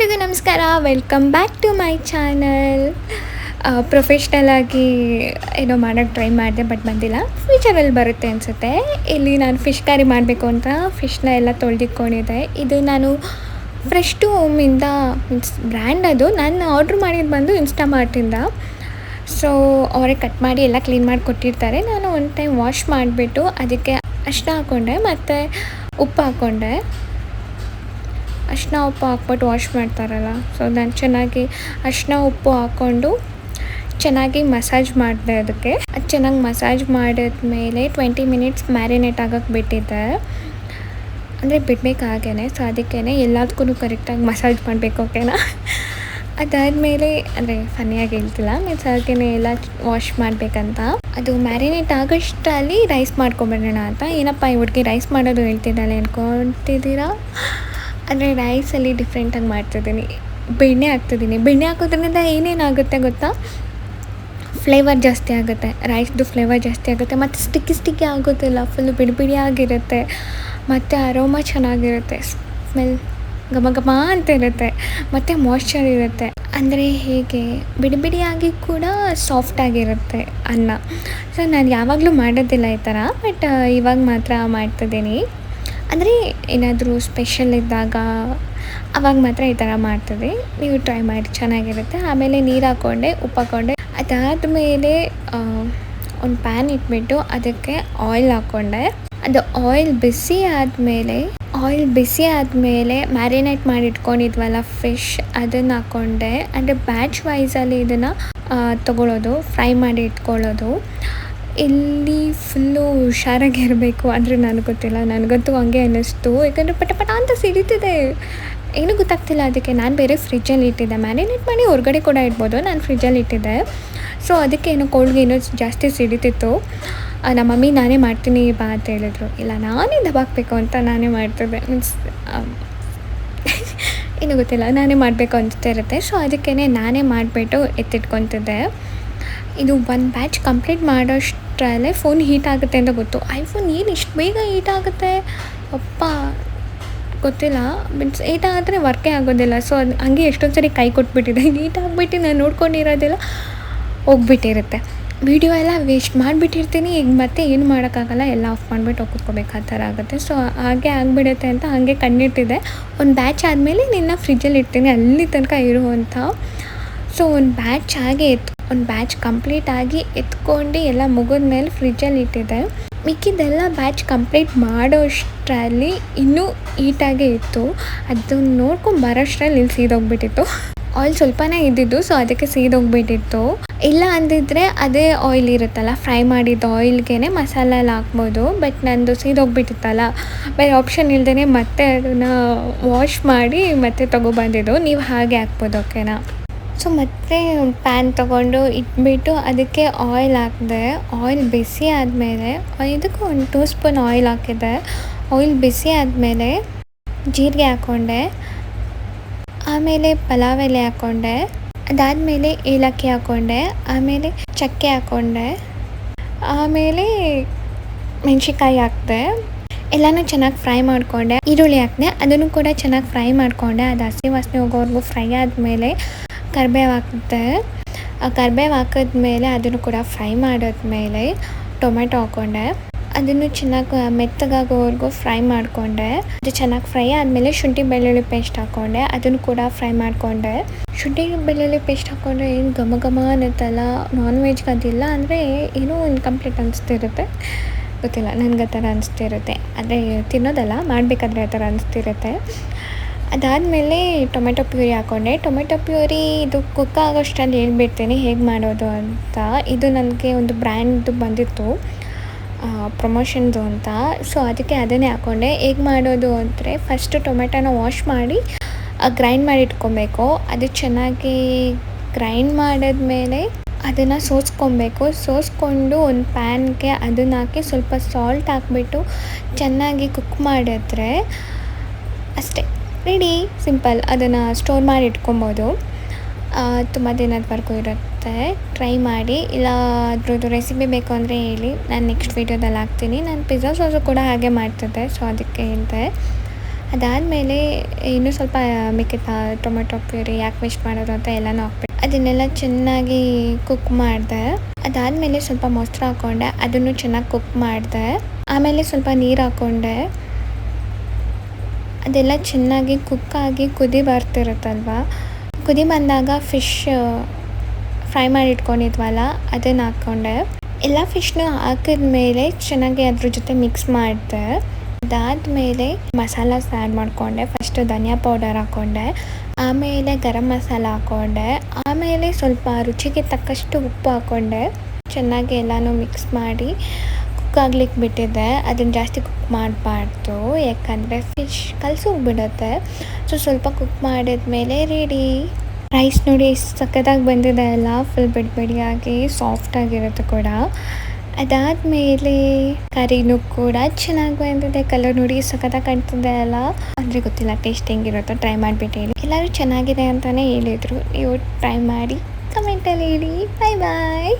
ಎಲ್ರಿಗೂ ನಮಸ್ಕಾರ. Welcome back to my channel professional ಆಗಿ ಏನೋ ಮಾಡೋಕ್ಕೆ ಟ್ರೈ ಮಾಡಿದೆ ಬಟ್ ಬಂದಿಲ್ಲ. ಫ್ಯೂಚರಲ್ಲಿ ಬರುತ್ತೆ ಅನಿಸುತ್ತೆ. ಇಲ್ಲಿ ನಾನು ಫಿಶ್ ಕರಿ ಮಾಡಬೇಕು ಅಂತ ಫಿಶ್ನ ಎಲ್ಲ ತೊಳೆದಿಟ್ಕೊಂಡಿದ್ದೆ. ಇದು ನಾನು ಫ್ರೆಶ್ ಟು ಹೋಮಿಂದ ಮೀನ್ಸ್ ಬ್ರ್ಯಾಂಡ್ ಅದು. ನಾನು ಆರ್ಡ್ರ್ ಮಾಡಿದ್ದು ಬಂದು ಇನ್ಸ್ಟಾಮಾರ್ಟಿಂದ ಸೊ ಅವರೇ ಕಟ್ ಮಾಡಿ ಎಲ್ಲ ಕ್ಲೀನ್ ಮಾಡಿ ಕೊಟ್ಟಿರ್ತಾರೆ. ನಾನು ಒನ್ ಟೈಮ್ ವಾಶ್ ಮಾಡಿಬಿಟ್ಟು ಅದಕ್ಕೆ ಅಷ್ಟು ಹಾಕ್ಕೊಂಡೆ ಮತ್ತು ಉಪ್ಪು ಹಾಕ್ಕೊಂಡೆ ಅರಿಶಿನ ಉಪ್ಪು ಹಾಕ್ಬಿಟ್ಟು ವಾಶ್ ಮಾಡ್ತಾರಲ್ಲ. ಸೊ ನಾನು ಚೆನ್ನಾಗಿ ಅರಿಶಿನ ಉಪ್ಪು ಹಾಕ್ಕೊಂಡು ಚೆನ್ನಾಗಿ ಮಸಾಜ್ ಮಾಡಿದೆ ಅದಕ್ಕೆ. ಅದು ಚೆನ್ನಾಗಿ ಮಸಾಜ್ ಮಾಡಿದ್ಮೇಲೆ ಟ್ವೆಂಟಿ ಮಿನಿಟ್ಸ್ ಮ್ಯಾರಿನೇಟ್ ಆಗೋಕ್ಕೆ ಬಿಟ್ಟಿದ್ದೆ. ಅಂದರೆ ಬಿಡಬೇಕಾಗೇ ಸೊ ಅದಕ್ಕೇ ಎಲ್ಲದಕ್ಕೂ ಕರೆಕ್ಟಾಗಿ ಮಸಾಜ್ ಮಾಡಬೇಕು ಓಕೆನಾ ಅದಾದಮೇಲೆ, ಅಂದರೆ ಫನಿಯಾಗಿ ಹೇಳ್ತಿಲ್ಲ ಮೀನ್ಸ್ ಹಾಗೇ ಎಲ್ಲ ವಾಶ್ ಮಾಡಬೇಕಂತ. ಅದು ಮ್ಯಾರಿನೇಟ್ ಆಗೋಷ್ಟಲ್ಲಿ ರೈಸ್ ಮಾಡ್ಕೊಬಿಡೋಣ ಅಂತ. ಏನಪ್ಪ ಈ ಹುಡುಗಿ ರೈಸ್ ಮಾಡೋದು ಹೇಳ್ತಿದ್ದಾಳೆ ಅಂದ್ಕೊತಿದ್ದೀರಾ ಅಂದರೆ ರೈಸಲ್ಲಿ ಡಿಫ್ರೆಂಟಾಗಿ ಮಾಡ್ತಿದ್ದೀನಿ. ಬೆಣ್ಣೆ ಹಾಕ್ತಿದ್ದೀನಿ. ಬೆಣ್ಣೆ ಹಾಕೋದ್ರಿಂದ ಏನೇನಾಗುತ್ತೆ ಗೊತ್ತಾ? ಫ್ಲೇವರ್ ಜಾಸ್ತಿ ಆಗುತ್ತೆ. ರೈಸ್ದು ಫ್ಲೇವರ್ ಜಾಸ್ತಿ ಆಗುತ್ತೆ. ಮತ್ತು ಸ್ಟಿಕ್ಕಿ ಸ್ಟಿಕ್ಕಿ ಆಗೋದಿಲ್ಲ. ಫುಲ್ಲು ಬಿಡಿ ಬಿಡಿ ಆಗಿರುತ್ತೆ. ಮತ್ತು ಅರೋಮ ಚೆನ್ನಾಗಿರುತ್ತೆ. ಸ್ಮೆಲ್ ಘಮ ಘಮ ಅಂತ ಇರುತ್ತೆ ಮತ್ತು ಮಾಯ್ಶ್ಚರ್ ಇರುತ್ತೆ. ಅಂದರೆ ಹೇಗೆ? ಬಿಡಿ ಬಿಡಿಯಾಗಿ ಕೂಡ ಸಾಫ್ಟಾಗಿರುತ್ತೆ ಅನ್ನ. ಸೊ ನಾನು ಯಾವಾಗಲೂ ಮಾಡೋದಿಲ್ಲ ಈ ಥರ ಬಟ್ ಇವಾಗ ಮಾತ್ರ ಮಾಡ್ತಿದ್ದೀನಿ. ಅಂದರೆ ಏನಾದರೂ ಸ್ಪೆಷಲ್ ಇದ್ದಾಗ ಅವಾಗ ಮಾತ್ರ ಈ ಥರ ಮಾಡ್ತೀವಿ ನೀವು ಟ್ರೈ ಮಾಡಿ ಚೆನ್ನಾಗಿರುತ್ತೆ. ಆಮೇಲೆ ನೀರು ಹಾಕ್ಕೊಂಡೆ, ಉಪ್ಪು ಹಾಕ್ಕೊಂಡೆ. ಅದಾದಮೇಲೆ ಒಂದು ಪ್ಯಾನ್ ಇಟ್ಬಿಟ್ಟು ಅದಕ್ಕೆ ಆಯಿಲ್ ಹಾಕ್ಕೊಂಡೆ. ಅದು ಆಯಿಲ್ ಬಿಸಿ ಆದಮೇಲೆ ಆಯಿಲ್ ಬಿಸಿ ಆದಮೇಲೆ ಮ್ಯಾರಿನೇಟ್ ಮಾಡಿ ಇಟ್ಕೊಂಡಿದ್ವಲ್ಲ ಫಿಶ್ ಅದನ್ನು ಹಾಕ್ಕೊಂಡೆ. ಅಂದರೆ ಬ್ಯಾಚ್ ವೈಸಲ್ಲಿ ಇದನ್ನು ತೊಗೊಳ್ಳೋದು ಫ್ರೈ ಮಾಡಿ ಇಟ್ಕೊಳ್ಳೋದು. ಇಲ್ಲಿ ಫುಲ್ಲು ಹುಷಾರಾಗಿ ಇರಬೇಕು ಅಂದರೆ ನನಗೆ ಗೊತ್ತಿಲ್ಲ. ನನಗಂತೂ ಹಂಗೆ ಅನ್ನಿಸ್ತು. ಯಾಕಂದರೆ ಪಟ ಪಟ ಅಂತ ಸಿಡಿತಿದೆ. ಏನೂ ಗೊತ್ತಾಗ್ತಿಲ್ಲ ಅದಕ್ಕೆ. ನಾನು ಬೇರೆ ಫ್ರಿಜ್ಜಲ್ಲಿ ಇಟ್ಟಿದ್ದೆ. ಮ್ಯಾರಿನೇಟ್ ಮಾಡಿ ಹೊರಗಡೆ ಕೂಡ ಇಡ್ಬೋದು. ನಾನು ಫ್ರಿಜ್ಜಲ್ಲಿ ಇಟ್ಟಿದ್ದೆ. ಸೊ ಅದಕ್ಕೆ ಏನೋ ಕೋಲ್ಡ್ಗೆ ಏನೋ ಜಾಸ್ತಿ ಸಿಡಿತಿತ್ತು. ನಮ್ಮ ಮಮ್ಮಿ ನಾನೇ ಮಾಡ್ತೀನಿ ಬಾ ಅಂತ ಹೇಳಿದ್ರು. ಇಲ್ಲ, ನಾನೇ ದಬಾಕ್ಬೇಕು ಅಂತ ನಾನೇ ಮಾಡ್ತಿದ್ದೆ. ಮೀನ್ಸ್ ಏನೂ ಗೊತ್ತಿಲ್ಲ. ನಾನೇ ಮಾಡಬೇಕು ಅಂತ ಇರುತ್ತೆ. ಸೊ ಅದಕ್ಕೇ ನಾನೇ ಮಾಡಿಬಿಟ್ಟು ಎತ್ತಿಟ್ಕೊತಿದ್ದೆ. ಇದು ಒಂದು ಬ್ಯಾಚ್ ಕಂಪ್ಲೀಟ್ ಮಾಡೋಷ್ಟರಲ್ಲೇ ಫೋನ್ ಹೀಟ್ ಆಗುತ್ತೆ ಅಂತ ಗೊತ್ತು. ಐಫೋನ್ ಏನು ಇಷ್ಟು ಬೇಗ ಹೀಟ್ ಆಗುತ್ತೆ? ಅಪ್ಪ, ಗೊತ್ತಿಲ್ಲ. ಮೀನ್ಸ್ ಹೀಟ್ ಆದರೆ ವರ್ಕೇ ಆಗೋದಿಲ್ಲ. ಸೊ ಅದು ಹಂಗೆ ಎಷ್ಟೊಂದು ಸರಿ ಕೈ ಕೊಟ್ಬಿಟ್ಟಿದೆ. ಹೀಟ್ ಆಗಿಬಿಟ್ಟು ನಾನು ನೋಡ್ಕೊಂಡಿರೋದಿಲ್ಲ ಹೋಗ್ಬಿಟ್ಟಿರುತ್ತೆ. ವೀಡಿಯೋ ಎಲ್ಲ ವೇಸ್ಟ್ ಮಾಡಿಬಿಟ್ಟಿರ್ತೀನಿ. ಈಗ ಮತ್ತೆ ಏನು ಮಾಡೋಕ್ಕಾಗಲ್ಲ. ಎಲ್ಲ ಆಫ್ ಮಾಡಿಬಿಟ್ಟು ಹೋಗ್ಕೋಬೇಕು ಆ ಥರ ಆಗುತ್ತೆ. ಸೊ ಹಾಗೆ ಆಗಿಬಿಡುತ್ತೆ ಅಂತ ಹಾಗೆ ಕಣ್ಣಿಟ್ಟಿದೆ. ಒಂದು ಬ್ಯಾಚ್ ಆದಮೇಲೆ ನಿನ್ನ ಫ್ರಿಜ್ಜಲ್ಲಿ ಇಡ್ತೀನಿ. ಅಲ್ಲಿ ತನಕ ಇರುವಂಥ. ಸೊ ಒಂದು ಬ್ಯಾಚ್ ಹಾಗೆ ಎತ್ ಒಂದು ಬ್ಯಾಚ್ ಕಂಪ್ಲೀಟ್ ಆಗಿ ಎತ್ಕೊಂಡು ಎಲ್ಲ ಮುಗಿದ ಮೇಲೆ ಫ್ರಿಜ್ಜಲ್ಲಿ ಇಟ್ಟಿದ್ದೆ ಮಿಕ್ಕಿದ್ದೆಲ್ಲ ಬ್ಯಾಚ್ ಕಂಪ್ಲೀಟ್ ಮಾಡೋಷ್ಟರಲ್ಲಿ ಇನ್ನೂ ಈಟಾಗೇ ಇತ್ತು. ಅದನ್ನು ನೋಡ್ಕೊಂಡು ಬರೋಷ್ಟರಲ್ಲಿ ಇಲ್ಲಿ ಸೀದೋಗ್ಬಿಟ್ಟಿತ್ತು. ಆಯಿಲ್ ಸ್ವಲ್ಪನೇ ಇದ್ದಿದ್ದು, ಸೊ ಅದಕ್ಕೆ ಸೀದೋಗ್ಬಿಟ್ಟಿತ್ತು. ಇಲ್ಲ ಅಂದಿದ್ರೆ ಅದೇ ಆಯಿಲ್ ಇರುತ್ತಲ್ಲ, ಫ್ರೈ ಮಾಡಿದ ಆಯಿಲ್ಗೆ ಮಸಾಲ ಎಲ್ಲ ಹಾಕ್ಬೋದು, ಬಟ್ ನಂದು ಸೀದೋಗ್ಬಿಟ್ಟಿತ್ತಲ್ಲ. ಬೇರೆ ಆಪ್ಷನ್ ಇಲ್ಲದೇ ಮತ್ತೆ ಅದನ್ನು ವಾಶ್ ಮಾಡಿ ಮತ್ತೆ ತೊಗೊಬಂದಿದ್ದು. ನೀವು ಹಾಗೆ ಹಾಕ್ಬೋದು, ಓಕೆನಾ? ಸೊ ಮತ್ತೆ ಪ್ಯಾನ್ ತೊಗೊಂಡು ಇಟ್ಬಿಟ್ಟು ಅದಕ್ಕೆ ಆಯಿಲ್ ಹಾಕಿದೆ. ಆಯಿಲ್ ಬಿಸಿ ಆದಮೇಲೆ ಇದಕ್ಕೂ ಒಂದು ಟೂ ಸ್ಪೂನ್ ಆಯಿಲ್ ಹಾಕಿದೆ. ಆಯಿಲ್ ಬಿಸಿ ಆದಮೇಲೆ ಜೀರಿಗೆ ಹಾಕ್ಕೊಂಡೆ ಆಮೇಲೆ ಪಲಾವ್ ಎಲೆ ಹಾಕ್ಕೊಂಡೆ ಅದಾದಮೇಲೆ ಏಲಕ್ಕಿ ಹಾಕ್ಕೊಂಡೆ ಆಮೇಲೆ ಚಕ್ಕೆ ಹಾಕ್ಕೊಂಡೆ ಆಮೇಲೆ ಮೆಣಸಿನ್ಕಾಯಿ ಹಾಕಿದೆ. ಎಲ್ಲನೂ ಚೆನ್ನಾಗಿ ಫ್ರೈ ಮಾಡಿಕೊಂಡೆ. ಈರುಳ್ಳಿ ಹಾಕಿದೆ. ಅದನ್ನು ಕೂಡ ಚೆನ್ನಾಗಿ ಫ್ರೈ ಮಾಡಿಕೊಂಡೆ. ಅದು ಹಸಿ ವಾಸನೆ ಹೋಗೋವರೆಗೂ ಫ್ರೈ ಆದಮೇಲೆ ಕರಿಬೇವು ಹಾಕಿದೆ ಆ ಕರಿಬೇವು ಹಾಕಿದ್ಮೇಲೆ ಅದನ್ನು ಕೂಡ ಫ್ರೈ ಮಾಡಿದ್ಮೇಲೆ ಟೊಮೆಟೊ ಹಾಕ್ಕೊಂಡೆ ಅದನ್ನು ಚೆನ್ನಾಗಿ ಮೆತ್ತಗಾಗೋವರೆಗೂ ಫ್ರೈ ಮಾಡಿಕೊಂಡೆ. ಅದು ಚೆನ್ನಾಗಿ ಫ್ರೈ ಆದಮೇಲೆ ಶುಂಠಿ ಬೆಳ್ಳುಳ್ಳಿ ಪೇಸ್ಟ್ ಹಾಕ್ಕೊಂಡೆ ಅದನ್ನು ಕೂಡ ಫ್ರೈ ಮಾಡಿಕೊಂಡೆ. ಶುಂಠಿ ಬೆಳ್ಳುಳ್ಳಿ ಪೇಸ್ಟ್ ಹಾಕ್ಕೊಂಡ್ರೆ ಏನು ಘಮ ಘಮ ಅನ್ನತ್ತಲ್ಲ? ನಾನ್ ವೆಜ್ಗೆ ಅದಿಲ್ಲ ಅಂದರೆ ಏನೋ ಇನ್ಕಂಪ್ಲೀಟ್ ಅನಿಸ್ತಿರುತ್ತೆ. ಗೊತ್ತಿಲ್ಲ, ನನಗೆ ಆ ಥರ ಅನಿಸ್ತಿರುತ್ತೆ. ಅಂದರೆ ತಿನ್ನೋದಲ್ಲ, ಮಾಡಬೇಕಾದ್ರೆ ಆ ಥರ ಅನಿಸ್ತಿರುತ್ತೆ. ಅದಾದಮೇಲೆ ಟೊಮೆಟೊ ಪ್ಯೂರಿ ಹಾಕ್ಕೊಂಡೆ ಟೊಮೆಟೊ ಪ್ಯೂರಿ ಇದು ಕುಕ್ ಆಗೋಷ್ಟರಲ್ಲಿ ಹೇಳ್ಬಿಡ್ತೀನಿ ಹೇಗೆ ಮಾಡೋದು ಅಂತ. ಇದು ನನಗೆ ಒಂದು ಬ್ರ್ಯಾಂಡ್ದು ಬಂದಿತ್ತು ಪ್ರಮೋಷನ್ದು ಅಂತ. ಸೊ ಅದಕ್ಕೆ ಅದನ್ನೇ ಹಾಕ್ಕೊಂಡೆ ಹೇಗೆ ಮಾಡೋದು ಅಂದರೆ ಫಸ್ಟು ಟೊಮೆಟೊನ ವಾಶ್ ಮಾಡಿ ಗ್ರೈಂಡ್ ಮಾಡಿ ಇಟ್ಕೊಬೇಕು. ಅದು ಚೆನ್ನಾಗಿ ಗ್ರೈಂಡ್ ಮಾಡಿದ್ಮೇಲೆ ಅದನ್ನು ಸೋಸ್ಕೊಬೇಕು. ಸೋಸ್ಕೊಂಡು ಒಂದು ಪ್ಯಾನ್ಗೆ ಅದನ್ನು ಹಾಕಿ ಸ್ವಲ್ಪ ಸಾಲ್ಟ್ ಹಾಕ್ಬಿಟ್ಟು ಚೆನ್ನಾಗಿ ಕುಕ್ ಮಾಡಿದ್ರೆ ಅಷ್ಟೇ. Ready, simple. ಅದನ್ನು ಸ್ಟೋರ್ ಮಾಡಿ ಇಟ್ಕೊಬೋದು. ತುಂಬ ದಿನದವರೆಗೂ ಇರುತ್ತೆ. ಟ್ರೈ ಮಾಡಿ. ಇಲ್ಲ, ಅದ್ರದ್ದು ರೆಸಿಪಿ ಬೇಕು ಅಂದರೆ ಹೇಳಿ. ನಾನು ನೆಕ್ಸ್ಟ್ ವೀಡಿಯೋದಲ್ಲಿ ಹಾಕ್ತೀನಿ. ನಾನು ಪಿಜ್ಜಾ ಸಾಸು ಕೂಡ ಹಾಗೆ ಮಾಡ್ತಿದ್ದೆ ಸೊ ಅದಕ್ಕೆ ಹೇಳಿದೆ. ಅದಾದಮೇಲೆ ಇನ್ನೂ ಸ್ವಲ್ಪ ಮಿಕ್ಕಿದ ಟೊಮೆಟೊ ಪ್ಯೂರಿ ಯಾಕೆ ವೇಸ್ಟ್ ಮಾಡೋದು ಅಂತ ಎಲ್ಲನೂ ಹಾಕ್ಬಿಟ್ಟು ಅದನ್ನೆಲ್ಲ ಚೆನ್ನಾಗಿ ಕುಕ್ ಮಾಡಿದೆ. ಅದಾದಮೇಲೆ ಸ್ವಲ್ಪ ಮೊಸರು ಹಾಕ್ಕೊಂಡೆ ಅದನ್ನು ಚೆನ್ನಾಗಿ ಕುಕ್ ಮಾಡಿದೆ. ಆಮೇಲೆ ಸ್ವಲ್ಪ ನೀರು ಹಾಕ್ಕೊಂಡೆ ಅದೆಲ್ಲ ಚೆನ್ನಾಗಿ ಕುಕ್ಕಾಗಿ ಕುದಿ ಬರ್ತಿರುತ್ತಲ್ವ? ಕುದಿ ಬಂದಾಗ ಫಿಶ್ ಫ್ರೈ ಮಾಡಿ ಇಟ್ಕೊಂಡಿದ್ವಲ್ಲ, ಅದನ್ನು ಹಾಕ್ಕೊಂಡೆ. ಎಲ್ಲ ಫಿಶ್ನು ಹಾಕಿದ್ಮೇಲೆ ಚೆನ್ನಾಗಿ ಅದ್ರ ಜೊತೆ ಮಿಕ್ಸ್ ಮಾಡಿದೆ. ಅದಾದಮೇಲೆ ಮಸಾಲಾಸ್ ಆ್ಯಡ್ ಮಾಡಿಕೊಂಡೆ. ಫಸ್ಟು ಧನಿಯಾ ಪೌಡರ್ ಹಾಕ್ಕೊಂಡೆ ಆಮೇಲೆ ಗರಂ ಮಸಾಲ ಹಾಕ್ಕೊಂಡೆ ಆಮೇಲೆ ಸ್ವಲ್ಪ ರುಚಿಗೆ ತಕ್ಕಷ್ಟು ಉಪ್ಪು ಹಾಕ್ಕೊಂಡೆ ಚೆನ್ನಾಗಿ ಎಲ್ಲನೂ ಮಿಕ್ಸ್ ಮಾಡಿ. ಕುಕ್ ಆಗ್ಲಿಕ್ಕೆ ಬಿಟ್ಟಿದ್ದೆ ಅದನ್ನು ಜಾಸ್ತಿ ಕುಕ್ ಮಾಡಬಾರ್ದು. ಯಾಕಂದರೆ ಫಿಶ್ ಕಲಸೋಗ್ಬಿಡುತ್ತೆ. ಸೊ ಸ್ವಲ್ಪ ಕುಕ್ ಮಾಡಿದ ಮೇಲೆ ರೆಡಿ ರೈಸ್ ನೋಡಿ ಸಖತ್ತಾಗಿ ಬಂದಿದೆ ಅಲ್ಲ. ಫುಲ್ ಬಿಡಿ ಬಿಡಿಯಾಗಿ ಸಾಫ್ಟಾಗಿರುತ್ತೆ ಕೂಡ. ಅದಾದಮೇಲೆ ಕರಿನೂ ಕೂಡ ಚೆನ್ನಾಗಿ ಬಂದಿದೆ. ಕಲರ್ ನೋಡಿ ಸಖತ್ತಾಗಿ ಕಾಣ್ತಿದೆ ಅಲ್ಲ. ಅಂದರೆ ಗೊತ್ತಿಲ್ಲ ಟೇಸ್ಟ್ ಹೆಂಗಿರುತ್ತೋ ಟ್ರೈ ಮಾಡಿಬಿಟ್ಟು ಹೇಳಿ. ಎಲ್ಲರೂ ಚೆನ್ನಾಗಿದೆ ಅಂತಲೇ ಹೇಳಿದರು. ನೀವು ಟ್ರೈ ಮಾಡಿ ಕಮೆಂಟಲ್ಲಿ ಹೇಳಿ. ಬಾಯ್ ಬಾಯ್